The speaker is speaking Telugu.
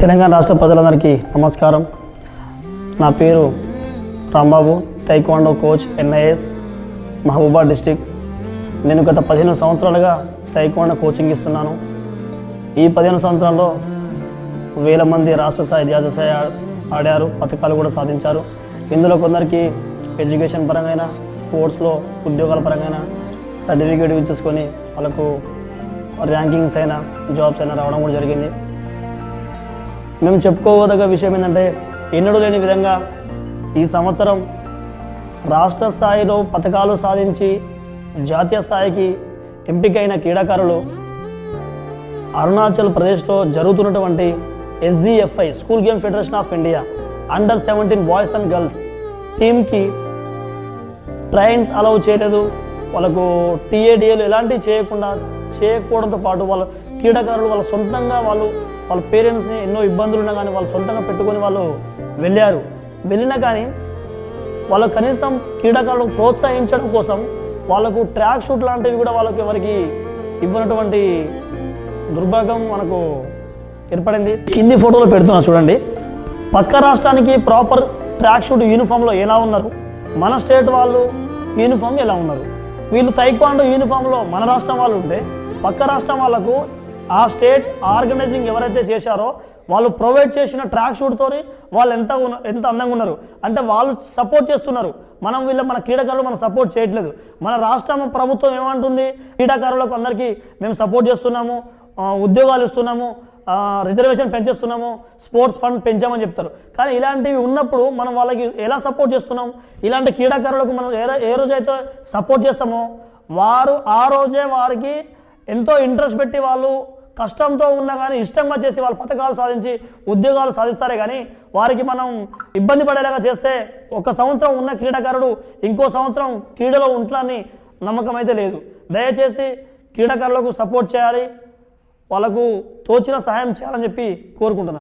తెలంగాణ రాష్ట్ర ప్రజలందరికీ నమస్కారం. నా పేరు రాంబాబు తైక్వాండో కోచ్ ఎన్ఐఎస్ మహబూబా డిస్టిక్ నేను గత పదిహేను సంవత్సరాలుగా తైక్వాండో కోచింగ్ ఇస్తున్నాను. ఈ పదిహేను సంవత్సరాల్లో వేల మంది రాష్ట్ర స్థాయి జాతీయ స్థాయి ఆడారు పథకాలు కూడా సాధించారు. ఇందులో కొందరికి ఎడ్యుకేషన్ పరంగా స్పోర్ట్స్లో ఉద్యోగాల పరంగా సర్టిఫికేట్ ఇచ్చేసుకొని వాళ్ళకు ర్యాంకింగ్స్ అయినా జాబ్స్ అయినా రావడం కూడా జరిగింది. మేము చెప్పుకోదగ్గ విషయం ఏంటంటే ఎన్నడూ లేని విధంగా ఈ సంవత్సరం రాష్ట్ర స్థాయిలో పథకాలు సాధించి జాతీయ స్థాయికి ఎంపికైన క్రీడాకారులు అరుణాచల్ ప్రదేశ్లో జరుగుతున్నటువంటి SGFI school game federation of India under seventeen boys and girls టీమ్కి ట్రైన్స్ అలౌ చేయలేదు. వాళ్ళకు టీఏడిఏలు ఎలాంటివి చేయకుండా చేయకపోవడంతో పాటు వాళ్ళ క్రీడాకారులు వాళ్ళ సొంతంగా వాళ్ళు వాళ్ళ పేరెంట్స్ని ఎన్నో ఇబ్బందులు ఉన్నా కానీ వాళ్ళు సొంతంగా పెట్టుకొని వాళ్ళు వెళ్ళారు. వెళ్ళినా కానీ వాళ్ళు కనీసం క్రీడాకారులకు ప్రోత్సహించడం కోసం వాళ్ళకు ట్రాక్ షూట్ లాంటివి కూడా వాళ్ళకి ఎవరికి ఇవ్వనటువంటి దుర్భాగ్యం మనకు ఏర్పడింది. కింది ఫోటోలో పెడుతున్నా చూడండి. పక్క రాష్ట్రానికి ప్రాపర్ ట్రాక్ షూట్ యూనిఫామ్లో ఎలా ఉన్నారు? మన స్టేట్ వాళ్ళు యూనిఫామ్ ఎలా ఉన్నారు? వీళ్ళు తైక్వాండో యూనిఫామ్లో మన రాష్ట్రం వాళ్ళు ఉంటే పక్క రాష్ట్రం వాళ్ళకు ఆ స్టేట్ ఆర్గనైజింగ్ ఎవరైతే చేశారో వాళ్ళు ప్రొవైడ్ చేసిన ట్రాక్ షూట్తోని వాళ్ళు ఎంత ఉన్న- ఎంత అందంగా ఉన్నారు. అంటే వాళ్ళు సపోర్ట్ చేస్తున్నారు. మనం వీళ్ళ మన క్రీడాకారులు మనం సపోర్ట్ చేయట్లేదు. మన రాష్ట్రం ప్రభుత్వం ఏమంటుంది? క్రీడాకారులకు అందరికీ మేము సపోర్ట్ చేస్తున్నాము ఉద్యోగాలు ఇస్తున్నాము రిజర్వేషన్ పెంచేస్తున్నాము స్పోర్ట్స్ ఫండ్ పెంచామని చెప్తారు. కానీ ఇలాంటివి ఉన్నప్పుడు మనం వాళ్ళకి ఎలా సపోర్ట్ చేస్తున్నాం? ఇలాంటి క్రీడాకారులకు మనం ఏ ఏ రోజైతే సపోర్ట్ చేస్తామో వారు ఆ రోజే వారికి ఎంతో ఇంట్రెస్ట్ పెట్టి వాళ్ళు కష్టంతో ఉన్నా కానీ ఇష్టంగా చేసి వాళ్ళు పథకాలు సాధించి ఉద్యోగాలు సాధిస్తారే కానీ వారికి మనం ఇబ్బంది పడేలాగా చేస్తే ఒక సంవత్సరం ఉన్న క్రీడాకారుడు ఇంకో సంవత్సరం క్రీడలో ఉంటుందని నమ్మకం అయితే లేదు. దయచేసి క్రీడాకారులకు సపోర్ట్ చేయాలి. వాళ్ళకు తోచిన సహాయం చేయాలని చెప్పి కోరుకుంటున్నాను